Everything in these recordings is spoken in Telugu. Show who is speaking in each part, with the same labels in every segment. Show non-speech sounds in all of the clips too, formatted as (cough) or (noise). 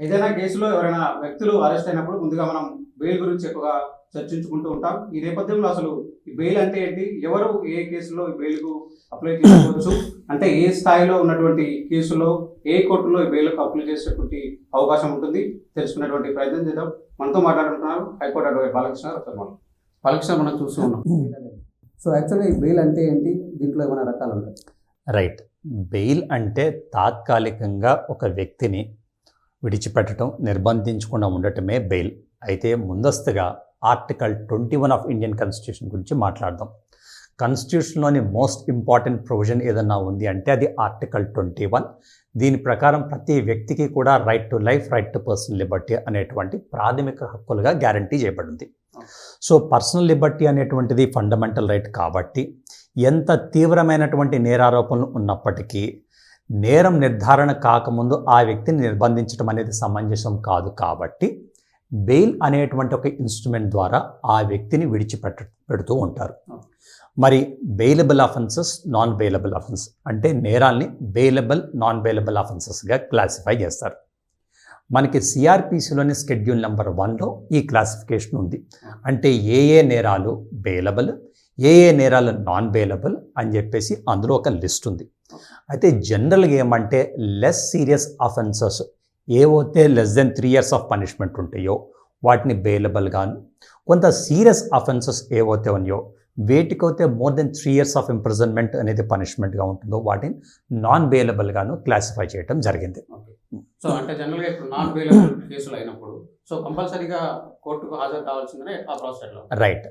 Speaker 1: ఏదైనా కేసులో ఎవరైనా వ్యక్తులు అరెస్ట్ అయినప్పుడు ముందుగా మనం బెయిల్ గురించి ఎక్కువగా చర్చించుకుంటూ ఉంటాం. ఈ నేపథ్యంలో అసలు ఈ బెయిల్ అంటే ఏంటి? ఎవరు ఏ కేసులో ఈ బెయిల్కు అప్లై చేసుకోవచ్చు? అంటే ఏ స్థాయిలో ఉన్నటువంటి కేసులో ఏ కోర్టులో ఈ బెయిల్కు అప్లై చేసేటువంటి అవకాశం ఉంటుంది? తెలుసుకునేటువంటి ప్రయత్నం చేద్దాం. మనతో మాట్లాడుతున్నారు హైకోర్టు అడ్వకేట్ బాలకృష్ణ మనం బాలకృష్ణ మనం చూస్తూ ఉన్నాం. సో యాక్చువల్గా ఈ బెయిల్ అంటే ఏంటి? దీంట్లో ఏమైనా రకాలు ఉంటాయి?
Speaker 2: రైట్. బెయిల్ అంటే తాత్కాలికంగా ఒక వ్యక్తిని విడిచిపెట్టడం నిర్బంధించకుండా ఉండటమే బెయిల్. అయితే ముందస్తుగా article twenty one of Indian constitution గురించి మాట్లాడదాం. కాన్స్టిట్యూషన్లోని మోస్ట్ ఇంపార్టెంట్ ప్రొవిజన్ ఏదన్నా ఉంది అంటే అది ఆర్టికల్ ట్వంటీ వన్. దీని ప్రకారం ప్రతి వ్యక్తికి కూడా right to life right to personal liberty అనేటువంటి ప్రాథమిక హక్కులుగా గ్యారంటీ చేయబడింది. సో పర్సనల్ లిబర్టీ అనేటువంటిది ఫండమెంటల్ రైట్ కాబట్టి ఎంత తీవ్రమైనటువంటి నేరారోపణలు ఉన్నప్పటికీ నేరం నిర్ధారణ కాకముందు ఆ వ్యక్తిని నిర్బంధించడం అనేది సమంజసం కాదు కాబట్టి బెయిల్ అనేటువంటి ఒక ఇన్స్ట్రుమెంట్ ద్వారా ఆ వ్యక్తిని విడిచిపెట్ట పెడుతూ ఉంటారు. మరి bailable offences non bailable offence అంటే నేరాల్ని బెయిలబుల్ నాన్ బెయిలబుల్ అఫెన్సెస్గా క్లాసిఫై చేస్తారు. మనకి సిఆర్పిసిలోని స్కెడ్యూల్ నెంబర్ వన్లో ఈ క్లాసిఫికేషన్ ఉంది. అంటే ఏ ఏ నేరాలు బెయిలబుల్ ఏ ఏ నేరాలు నాన్ బెయిలబుల్ అని చెప్పేసి అందులో ఒక లిస్ట్ ఉంది. అయితే జనరల్గా ఏమంటే లెస్ సీరియస్ అఫెన్సెస్ ఏవైతే less than three years of punishment ఉంటాయో వాటిని బెయిలబుల్ గాను. కొంత సీరియస్ అఫెన్సెస్ ఏవైతే ఉన్నాయో వేటికైతే more than three years of imprisonment అనేది పనిష్మెంట్గా ఉంటుందో వాటిని నాన్ బెయిలబుల్ గాను క్లాసిఫై చేయడం జరిగింది.
Speaker 1: సో అంటే జనరల్గా ఇప్పుడు నాన్ బెయిలబుల్ కేసులు అయినప్పుడు సో కంపల్సరీగా కోర్టుకు హాజరు కావాల్సిందే ఆ ప్రాసెస్లో
Speaker 2: రైట్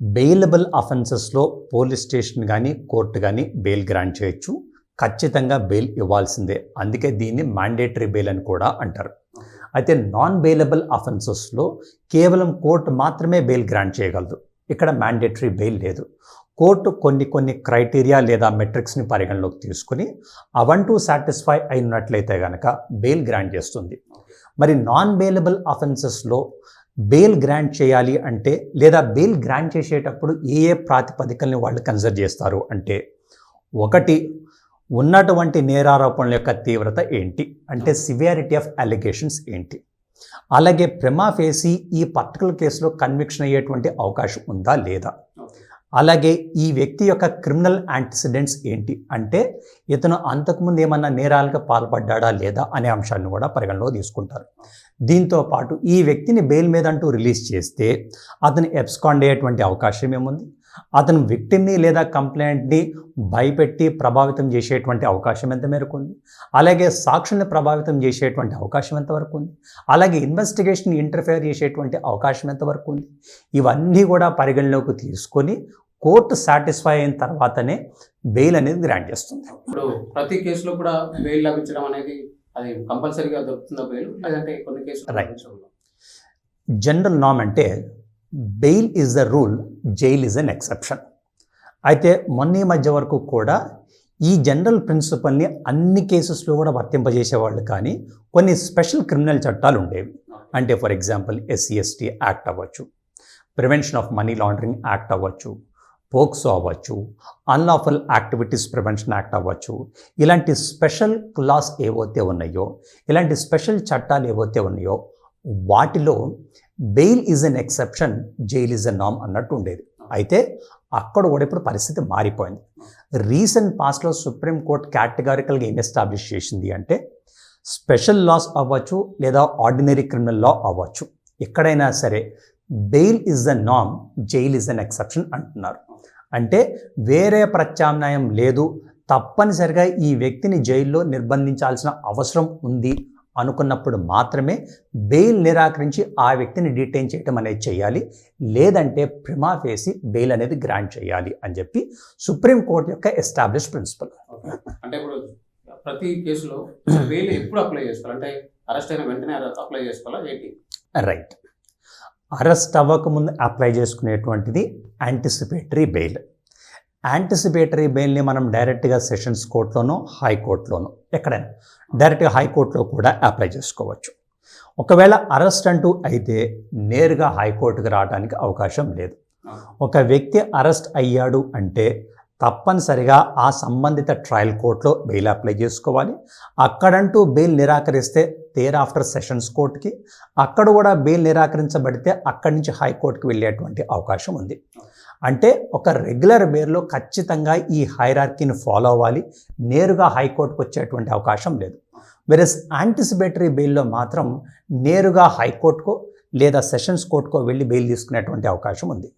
Speaker 2: బెయిలబుల్ అఫెన్సెస్లో పోలీస్ స్టేషన్ కానీ కోర్టు కానీ బెయిల్ గ్రాంట్ చేయొచ్చు. ఖచ్చితంగా బెయిల్ ఇవ్వాల్సిందే. అందుకే దీన్ని మ్యాండేటరీ బెయిల్ అని కూడా అంటారు. అయితే నాన్ బెయిలబుల్ అఫెన్సెస్లో కేవలం కోర్టు మాత్రమే బెయిల్ గ్రాంట్ చేయగలదు. ఇక్కడ మ్యాండేటరీ బెయిల్ లేదు. కోర్టు కొన్ని కొన్ని క్రైటీరియా లేదా మెట్రిక్స్ని పరిగణలోకి తీసుకుని అవంటూ సాటిస్ఫై అయినట్లయితే కనుక బెయిల్ గ్రాంట్ చేస్తుంది. మరి నాన్ బెయిలబుల్ అఫెన్సెస్లో బెయిల్ గ్రాంట్ చేయాలి అంటే లేదా బెయిల్ గ్రాంట్ చేసేటప్పుడు ఏ ఏ ప్రాతిపదికల్ని వాళ్ళు కన్సిడర్ చేస్తారు అంటే ఒకటి ఉన్నటువంటి నేరారోపణల యొక్క తీవ్రత ఏంటి? అంటే సివియారిటీ ఆఫ్ అలిగేషన్స్ ఏంటి? అలాగే ప్రెమాఫేసి ఈ పర్టికులర్ కేసులో కన్విక్షన్ అయ్యేటువంటి అవకాశం ఉందా లేదా? అలాగే ఈ వ్యక్తి యొక్క క్రిమినల్ యాంటిసిడెంట్స్ ఏంటి అంటే ఇతను అంతకుముందు ఏమన్నా నేరాలకు పాల్పడ్డా లేదా అనే అంశాలను కూడా పరిగణలో తీసుకుంటారు. దీంతో పాటు ఈ వ్యక్తిని బెయిల్ మీద అంటూ రిలీజ్ చేస్తే అతను ఎబ్స్కాండ్ అయ్యేటువంటి అవకాశం ఏముంది? అతను విక్టిమ్ని లేదా కంప్లైంట్ని భయపెట్టి ప్రభావితం చేసేటువంటి అవకాశం ఎంత మేరకు ఉంది? అలాగే సాక్షుల్ని ప్రభావితం చేసేటువంటి అవకాశం ఎంతవరకు ఉంది? అలాగే ఇన్వెస్టిగేషన్ ఇంటర్ఫేర్ చేసేటువంటి అవకాశం ఎంతవరకు ఉంది? ఇవన్నీ కూడా పరిగణలోకి తీసుకొని కోర్టు సాటిస్ఫై అయిన తర్వాతనే బెయిల్ అనేది గ్రాంట్ చేస్తుంది.
Speaker 1: ఇప్పుడు ప్రతి కేసులో కూడా బెయిల్ లభించడం అనేది అది కంపల్సరీగా దొరుకుతుందా బెయిల్? లేదంటే కొన్ని కేసులు.
Speaker 2: జనరల్ నామ్ అంటే bail is the rule jail is an exception. అయితే మొన్న ఈ మధ్య వరకు కూడా ఈ జనరల్ ప్రిన్సిపల్ని అన్ని కేసెస్లో కూడా వర్తింపజేసేవాళ్ళు కానీ కొన్ని స్పెషల్ క్రిమినల్ చట్టాలు ఉండేవి. అంటే for example SC ST act అవ్వచ్చు prevention of money laundering act అవ్వచ్చు పోక్సో అవ్వచ్చు అన్లాఫుల్ యాక్టివిటీస్ ప్రివెన్షన్ యాక్ట్ అవ్వచ్చు ఇలాంటి స్పెషల్ క్లాస్ ఏవైతే ఉన్నాయో ఇలాంటి స్పెషల్ చట్టాలు ఏవైతే ఉన్నాయో వాటిలో bail is an exception jail is a నామ్ అన్నట్టు ఉండేది. అయితే అక్కడ కూడా ఇప్పుడు పరిస్థితి మారిపోయింది. రీసెంట్ పాస్ట్లో సుప్రీంకోర్టు కేటగారికల్గా ఏం ఎస్టాబ్లిష్ చేసింది అంటే స్పెషల్ లాస్ అవ్వచ్చు లేదా ఆర్డినరీ క్రిమినల్ లా అవ్వచ్చు. ఎక్కడైనా సరే బెయిల్ ఇస్ ద నామ్ జైల్ ఈజ్ అన్ ఎక్సెప్షన్ అంటున్నారు. అంటే వేరే ప్రత్యామ్నాయం లేదు. తప్పనిసరిగా ఈ వ్యక్తిని జైల్లో నిర్బంధించాల్సిన అవసరం ఉంది అనుకున్నప్పుడు మాత్రమే బెయిల్ నిరాకరించి ఆ వ్యక్తిని డిటైన్ చేయడం అనేది చేయాలి. లేదంటే ప్రిమా ఫేసి బెయిల్ అనేది గ్రాంట్ చేయాలి అని చెప్పి సుప్రీంకోర్టు యొక్క ఎస్టాబ్లిష్ ప్రిన్సిపల్.
Speaker 1: అంటే ఇప్పుడు ప్రతి కేసులో బెయిల్ ఎప్పుడు అప్లై చేసుకోవాలి? అంటే అరెస్ట్ అయిన వెంటనే అప్లై చేసుకోవాలా? ఏంటి?
Speaker 2: రైట్. అరెస్ట్ అవ్వకముందు అప్లై చేసుకునేటువంటిది యాంటిసిపేటరీ బెయిల్ యాంటిసిపేటరీ బెయిల్ని మనం డైరెక్ట్గా సెషన్స్ కోర్టులోనో హైకోర్టులోనో ఎక్కడైనా డైరెక్ట్గా హైకోర్టులో కూడా అప్లై చేసుకోవచ్చు. ఒకవేళ అరెస్ట్ అంటూ అయితే నేరుగా హైకోర్టుకు రావడానికి అవకాశం లేదు. ఒక వ్యక్తి అరెస్ట్ అయ్యాడు అంటే తప్పనిసరిగా ఆ సంబంధిత ట్రయల్ కోర్టులో బెయిల్ అప్లై చేసుకోవాలి. అక్కడంటూ బెయిల్ నిరాకరిస్తే తేర్ ఆఫ్టర్ సెషన్స్ కోర్టుకి అక్కడ కూడా బెయిల్ నిరాకరించబడితే అక్కడి నుంచి హైకోర్టుకి వెళ్ళేటువంటి అవకాశం ఉంది. అంటే ఒక రెగ్యులర్ బెయిల్లో ఖచ్చితంగా ఈ హైరార్కీని ఫాలో అవ్వాలి. నేరుగా హైకోర్టుకు వచ్చేటువంటి అవకాశం లేదు. వెరస్ యాంటిసిపేటరీ బెయిల్లో మాత్రం నేరుగా హైకోర్టుకో లేదా సెషన్స్ కోర్టుకో వెళ్ళి బెయిల్ తీసుకునేటువంటి అవకాశం ఉంది.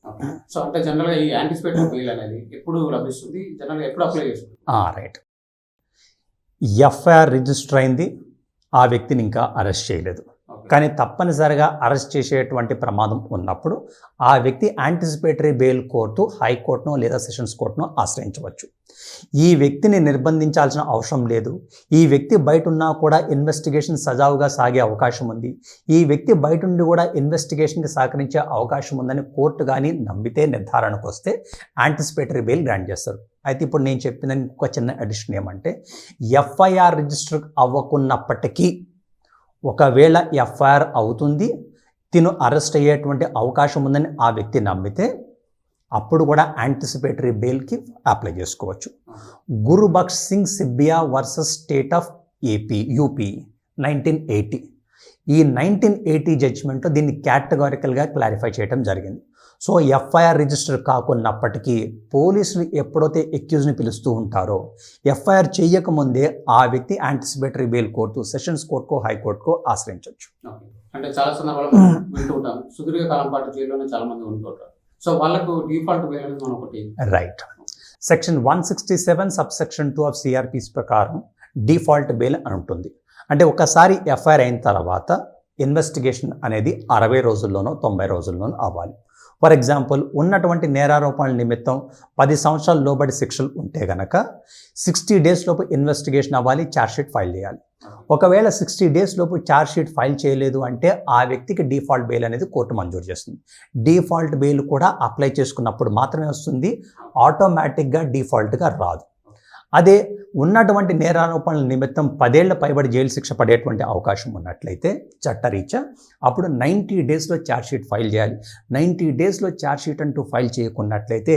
Speaker 1: సో అంటే జనరల్గా ఈ యాంటిసిపేటరీ బెయిల్ అనేది ఎప్పుడు లభిస్తుంది? జనరల్గా ఎప్పుడు అప్లై చేస్తుంది?
Speaker 2: రైట్ ఎఫ్ఐఆర్ రిజిస్టర్ అయింది. ఆ వ్యక్తిని ఇంకా అరెస్ట్ చేయలేదు. కానీ తప్పనిసరిగా అరెస్ట్ చేసేటువంటి ప్రమాదం ఉన్నప్పుడు ఆ వ్యక్తి యాంటిసిపేటరీ బెయిల్ కోర్టు హైకోర్టును లేదా సెషన్స్ కోర్టును ఆశ్రయించవచ్చు. ఈ వ్యక్తిని నిర్బంధించాల్సిన అవసరం లేదు. ఈ వ్యక్తి బయట ఉన్నా కూడా ఇన్వెస్టిగేషన్ సజావుగా సాగే అవకాశం ఉంది. ఈ వ్యక్తి బయట ఉండి కూడా ఇన్వెస్టిగేషన్కి సహకరించే అవకాశం ఉందని కోర్టు కానీ నమ్మితే నిర్ధారణకు వస్తే యాంటిసిపేటరీ బెయిల్ గ్రాంట్ చేస్తారు. అయితే ఇప్పుడు నేను చెప్పిన ఇంకొక చిన్న అడిషన్ ఏమంటే ఎఫ్ఐఆర్ రిజిస్టర్ అవ్వకున్నప్పటికీ ఒకవేళ ఎఫ్ఐఆర్ అవుతుంది తిను అరెస్ట్ అయ్యేటువంటి అవకాశం ఉందని ఆ వ్యక్తి నమ్మితే అప్పుడు కూడా యాంటిసిపేటరీ బెయిల్కి అప్లై చేసుకోవచ్చు. Gurbaksh Singh Sibbia versus state of AP UP nineteen eighty ఈ నైన్టీన్ ఎయిటీ జడ్జిమెంట్లో దీన్ని కేటగారికల్గా క్లారిఫై చేయడం జరిగింది. సో ఎఫ్ఐఆర్ రిజిస్టర్ కాకున్నప్పటికీ పోలీసులు ఎప్పుడైతే ఎక్యూజ్ని పిలుస్తూ ఉంటారో ఎఫ్ఐఆర్ చేయకముందే ఆ వ్యక్తి యాంటిసిపేటరీ బెయిల్ కోర్టు సెషన్స్ కోర్టుకో హైకోర్టుకో ఆశ్రయించవచ్చు.
Speaker 1: అంటే చాలా సందర్భాల్లో మనం (clears throat) వింటూ ఉంటాం సుదీర్ఘ కాలం పాటు జైల్లోనే చాలా మంది ఉంటుంటారు. సో వాళ్ళకు డిఫాల్ట్ బెయిల్ అనేది మనం ఒకటి
Speaker 2: right section one sixty seven sub section two of CrPC ప్రకారం డిఫాల్ట్ బెయిల్ అని ఉంటుంది. అంటే ఒకసారి ఎఫ్ఐఆర్ అయిన తర్వాత ఇన్వెస్టిగేషన్ అనేది అరవై రోజుల్లోనో తొంభై రోజుల్లోనో అవ్వాలి. ఫర్ ఎగ్జాంపుల్ ఉన్నటువంటి నేరారోపణల నిమిత్తం పది సంవత్సరాల లోబడి శిక్షలు ఉంటే గనక సిక్స్టీ డేస్ లోపు ఇన్వెస్టిగేషన్ అవ్వాలి ఛార్జ్షీట్ ఫైల్ చేయాలి. ఒకవేళ సిక్స్టీ డేస్ లోపు ఛార్జ్షీట్ ఫైల్ చేయలేదు అంటే ఆ వ్యక్తికి డిఫాల్ట్ బెయిల్ అనేది కోర్టు మంజూరు చేస్తుంది. డిఫాల్ట్ బెయిల్ కూడా అప్లై చేసుకున్నప్పుడు మాత్రమే వస్తుంది. ఆటోమేటిక్గా డిఫాల్ట్గా రాదు. అదే ఉన్నటువంటి నేరారోపణల నిమిత్తం పదేళ్ళ పైబడి జైలు శిక్ష పడేటువంటి అవకాశం ఉన్నట్లయితే చట్టరీత్యా అప్పుడు నైంటీ డేస్లో ఛార్జ్షీట్ ఫైల్ చేయాలి నైంటీ డేస్లో ఛార్జ్షీట్ అంటూ ఫైల్ చేయకున్నట్లయితే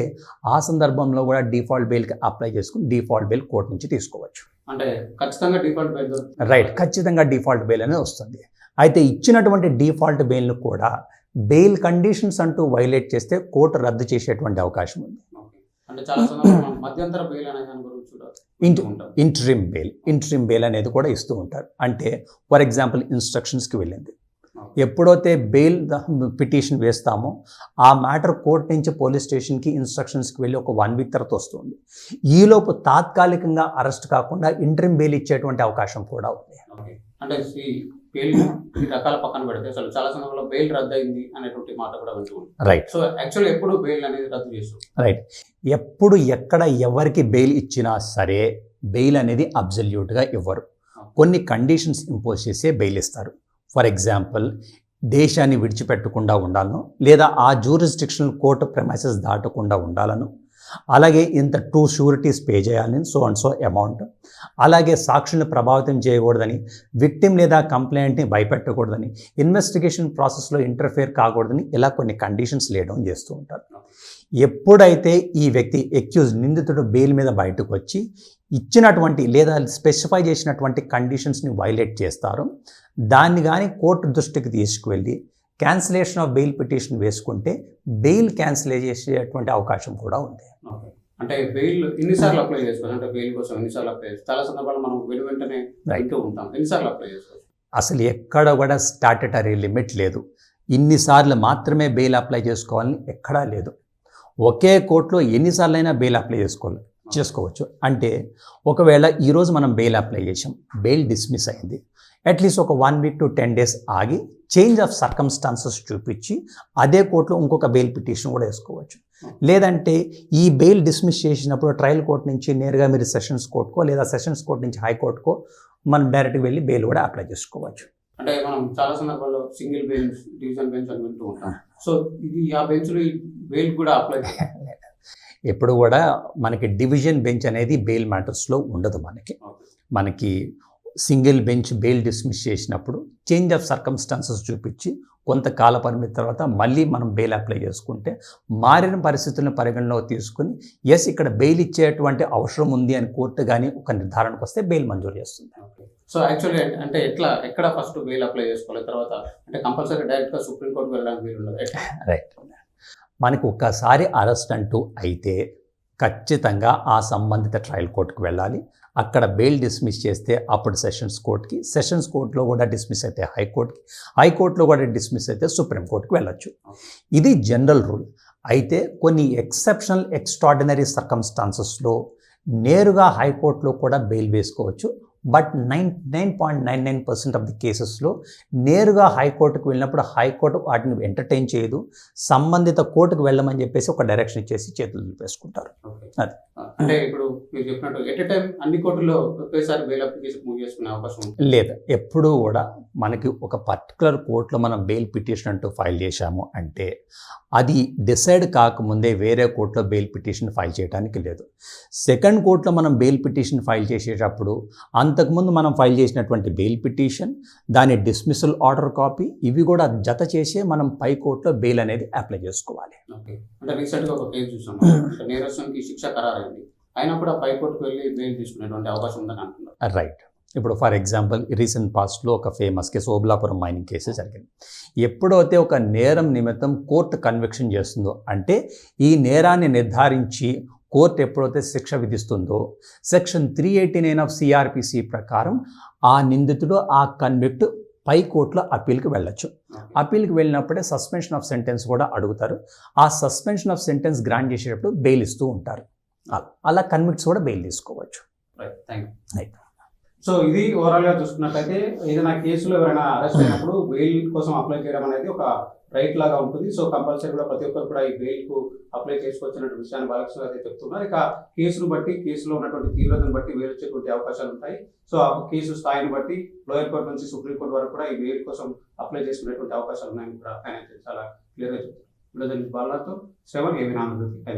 Speaker 2: ఆ సందర్భంలో కూడా డిఫాల్ట్ బెయిల్కి అప్లై చేసుకుని డిఫాల్ట్ బెయిల్ కోర్టు నుంచి తీసుకోవచ్చు
Speaker 1: అంటే ఖచ్చితంగా డిఫాల్ట్ బెయిల్.
Speaker 2: రైట్ ఖచ్చితంగా డిఫాల్ట్ బెయిల్ అనేది వస్తుంది అయితే ఇచ్చినటువంటి డిఫాల్ట్ బెయిల్ను కూడా బెయిల్ కండిషన్స్ అంటూ వైలేట్ చేస్తే కోర్టు రద్దు చేసేటువంటి అవకాశం ఉంది.
Speaker 1: అంటే చాలా మధ్యంతర బెయిల్ అనే దాని గురించి
Speaker 2: ఇంట్రిమ్ బెయిల్ ఇంట్రిమ్ బెయిల్ అనేది కూడా ఇస్తూ ఉంటారు. అంటే ఫర్ ఎగ్జాంపుల్ ఇన్స్ట్రక్షన్స్కి వెళ్ళింది. ఎప్పుడైతే బెయిల్ పిటిషన్ వేస్తామో ఆ మ్యాటర్ కోర్ట్ నుంచి పోలీస్ స్టేషన్కి ఇన్స్ట్రక్షన్స్కి వెళ్ళి ఒక వన్ వీక్ తర్వాత వస్తుంది. ఈలోపు తాత్కాలికంగా అరెస్ట్ కాకుండా ఇంట్రిమ్ బెయిల్ ఇచ్చేటువంటి అవకాశం కూడా ఉంది.
Speaker 1: అంటే బెయిల్ ఈ రకాల పక్కన పెడితే అసలు చాలా సందర్భాల్లో బెయిల్ రద్దు అయింది అనేటువంటి మాట కూడా వింటూ ఉంటాం.
Speaker 2: రైట్
Speaker 1: సో యాక్చువల్ ఎప్పుడు బెయిల్ అనేది రద్దు చేస్తాం
Speaker 2: రైట్ ఎప్పుడు ఎక్కడ ఎవరికి బెయిల్ ఇచ్చినా సరే బెయిల్ అనేది అబ్జల్యూట్గా ఇవ్వరు. కొన్ని కండిషన్స్ ఇంపోజ్ చేసే బెయిల్ ఇస్తారు. ఫర్ ఎగ్జాంపుల్ దేశాన్ని విడిచిపెట్టకుండా ఉండాలను లేదా ఆ జూరిస్డిక్షన్ కోర్టు ప్రెమైసెస్ దాటకుండా ఉండాలను. అలాగే ఇంత టూ షూరిటీస్ పే చేయాలని సో అండ్ సో అమౌంట్. అలాగే సాక్షులను ప్రభావితం చేయకూడదని విక్టిమ్ లేదా కంప్లైంట్ని భయపెట్టకూడదని ఇన్వెస్టిగేషన్ ప్రాసెస్లో ఇంటర్ఫేర్ కాకూడదని ఇలా కొన్ని కండిషన్స్ లేయడం చేస్తూ ఉంటారు. ఎప్పుడైతే ఈ వ్యక్తి ఎక్యూజ్ నిందితుడు బెయిల్ మీద బయటకు వచ్చి ఇచ్చినటువంటి లేదా స్పెసిఫై చేసినటువంటి కండిషన్స్ని వైలేట్ చేస్తారు దాన్ని కానీ కోర్టు దృష్టికి తీసుకువెళ్ళి క్యాన్సిలేషన్ ఆఫ్ బెయిల్ పిటిషన్ వేసుకుంటే బెయిల్ క్యాన్సిల్ చేసేటువంటి అవకాశం కూడా ఉంది.
Speaker 1: అంటే బెయిల్ ఎన్నిసార్లు అప్లై చేసుకోవచ్చు? అంటే బెయిల్ కోసం ఎన్నిసార్లు అప్లై చేసుకోవచ్చు? చాలా సందర్భాల్లో మనం వెను వెంటనే. వింటూ ఉంటాం. ఎన్నిసార్లు అప్లై చేసుకోవచ్చు?
Speaker 2: అసలు ఎక్కడ కూడా స్టాట్యుటరీ లిమిట్ లేదు. ఇన్నిసార్లు మాత్రమే బెయిల్ అప్లై చేసుకోవాలని ఎక్కడా లేదు. ఒకే కోర్టులో ఎన్నిసార్లైనా బెయిల్ అప్లై చేసుకోవాలి. చేసుకోవచ్చు. అంటే ఒకవేళ ఈరోజు మనం బెయిల్ అప్లై చేసాం బెయిల్ డిస్మిస్ అయింది అట్లీస్ట్ ఒక one week to ten days ఆగి చేంజ్ ఆఫ్ సర్కమ్స్టాన్సెస్ చూపించి అదే కోర్టులో ఇంకొక బెయిల్ పిటిషన్ కూడా వేసుకోవచ్చు. లేదంటే ఈ బెయిల్ డిస్మిస్ చేసినప్పుడు ట్రయల్ కోర్ట్ నుంచి నేరుగా మీరు సెషన్స్ కోర్టుకో లేదా సెషన్స్ కోర్ట్ నుంచి హైకోర్టుకో మనం డైరెక్ట్గా వెళ్ళి బెయిల్ కూడా అప్లై చేసుకోవచ్చు.
Speaker 1: అంటే మనం చాలా సందర్భాల్లో సింగిల్ బెంచ్ డివిజన్ బెంచ్ అని వింటూ ఉంటాం. సో ఇది ఆ బెంచ్లు బెయిల్ కూడా అప్లై (laughs)
Speaker 2: ఎప్పుడు కూడా మనకి డివిజన్ బెంచ్ అనేది బెయిల్ మ్యాటర్స్లో ఉండదు మనకి. మనకి సింగిల్ బెంచ్ బెయిల్ డిస్మిస్ చేసినప్పుడు చేంజ్ ఆఫ్ సర్కమ్స్టాన్సెస్ చూపించి కొంత కాల పరిమితి తర్వాత మళ్ళీ మనం బెయిల్ అప్లై చేసుకుంటే మారిన పరిస్థితులను పరిగణలోకి తీసుకుని ఎస్ ఇక్కడ బెయిల్ ఇచ్చేటువంటి అవసరం ఉంది అని కోర్టు కానీ ఒక నిర్ధారణకు వస్తే బెయిల్ మంజూరు చేస్తుంది.
Speaker 1: సో యాక్చువల్లీ అంటే ఎట్లా ఎక్కడ ఫస్ట్ బెయిల్ అప్లై చేసుకోవాలి? తర్వాత అంటే కంపల్సరీ డైరెక్ట్గా సుప్రీం కోర్టుకు వెళ్ళడానికి?
Speaker 2: రైట్. మనకు ఒక్కసారి అరెస్ట్ అంటూ అయితే ఖచ్చితంగా ఆ సంబంధిత ట్రయల్ కోర్టుకు వెళ్ళాలి. అక్కడ బెయిల్ డిస్మిస్ చేస్తే అప్పుడు సెషన్స్ కోర్టుకి సెషన్స్ కోర్టులో కూడా డిస్మిస్ అయితే హైకోర్టుకి హైకోర్టులో కూడా డిస్మిస్ అయితే సుప్రీం కోర్టుకి వెళ్ళొచ్చు. ఇది జనరల్ రూల్. అయితే కొన్ని ఎక్సెప్షనల్ ఎక్స్ట్రాడినరీ సర్కమ్స్టాన్సెస్లో నేరుగా హైకోర్టులో కూడా బెయిల్ వేసుకోవచ్చు. But nine nine point nine nine percent of the కేసెస్లో నేరుగా హైకోర్టుకు వెళ్ళినప్పుడు హైకోర్టు వాటిని ఎంటర్టైన్ చేయదు సంబంధిత కోర్టుకు వెళ్ళమని చెప్పేసి ఒక డైరెక్షన్ ఇచ్చేసి చేతులు దులిపేసుకుంటారు. అది.
Speaker 1: అంటే ఇప్పుడు మీరు చెప్పినట్టు ఎట్ టైం అన్ని కోర్టుల్లో ఒకేసారి బెయిల్ అప్లికేషన్ మూవ్ చేసుకునే అవకాశం
Speaker 2: లేదు ఎప్పుడూ కూడా మనకి ఒక పర్టికులర్ కోర్టులో మనం బెయిల్ పిటిషన్ అంటూ ఫైల్ చేశాము అంటే అది డిసైడ్ కాకముందే వేరే కోర్టులో బెయిల్ పిటిషన్ ఫైల్ చేయడానికి లేదు. సెకండ్ కోర్టులో మనం బెయిల్ పిటిషన్ ఫైల్ చేసేటప్పుడు అంతకుముందు మనం ఫైల్ చేసినటువంటి బెయిల్ పిటిషన్ దాని డిస్మిసల్ ఆర్డర్ కాపీ ఇవి కూడా జత చేసే మనం పై కోర్టులో బెయిల్ అనేది అప్లై చేసుకోవాలి.
Speaker 1: ఓకే. అంటే రీసెంట్గా ఒక కేసు చూసాం. అంటే నేరస్తునికి శిక్ష ఖరారైంది. అయినా కూడా పై కోర్టుకు వెళ్ళి బెయిల్ తీసుకునేటువంటి అవకాశం ఉందని అంటున్నారు.
Speaker 2: రైట్ ఇప్పుడు ఫర్ ఎగ్జాంపుల్ రీసెంట్ పాస్ట్లో ఒక famous case Obulapuram mining case జరిగింది. ఎప్పుడైతే ఒక నేరం నిమిత్తం కోర్టు కన్విక్షన్ చేస్తుందో అంటే ఈ నేరాన్ని నిర్ధారించి కోర్టు ఎప్పుడైతే శిక్ష విధిస్తుందో section three eighty nine of CrPC ప్రకారం ఆ నిందితుడు ఆ కన్విక్ట్ పై కోర్టులో అప్పీల్కి వెళ్ళొచ్చు. అప్పీల్కి వెళ్ళినప్పుడే సస్పెన్షన్ ఆఫ్ సెంటెన్స్ కూడా అడుగుతారు. ఆ సస్పెన్షన్ ఆఫ్ సెంటెన్స్ గ్రాంట్ చేసేటప్పుడు బెయిల్ ఇస్తూ ఉంటారు. అలా- కన్విక్ట్స్ కూడా బెయిల్ తీసుకోవచ్చు.
Speaker 1: Thank
Speaker 2: Right.
Speaker 1: సో ఇది ఓవరాల్గా చూసుకున్నట్లయితే ఏదైనా కేసులో ఎవరైనా అరెస్ట్ అయినప్పుడు బెయిల్ కోసం అప్లై చేయడం అనేది ఒక రైట్ లాగా ఉంటుంది. సో కంపల్సరీ కూడా ప్రతి ఒక్కరు కూడా ఈ బెయిల్కు అప్లై చేసుకోవచ్చిన విషయాన్ని బాలకృష్ణ అయితే చెప్తున్నారు. ఇక కేసును బట్టి కేసులో ఉన్నటువంటి తీవ్రతను బట్టి వేలు వచ్చేటువంటి అవకాశాలు ఉంటాయి. సో ఆ కేసు స్థాయిని బట్టి లోయర్ కోర్ట్ నుంచి సుప్రీం కోర్ట్ వరకు కూడా ఈ బెయిల్ కోసం అప్లై చేసుకునేటువంటి అవకాశాలు ఉన్నాయని కూడా ఆయన చాలా క్లియర్గా చెప్తున్నారు. బాలతో శ్రవణ్ ఏవి నామృతి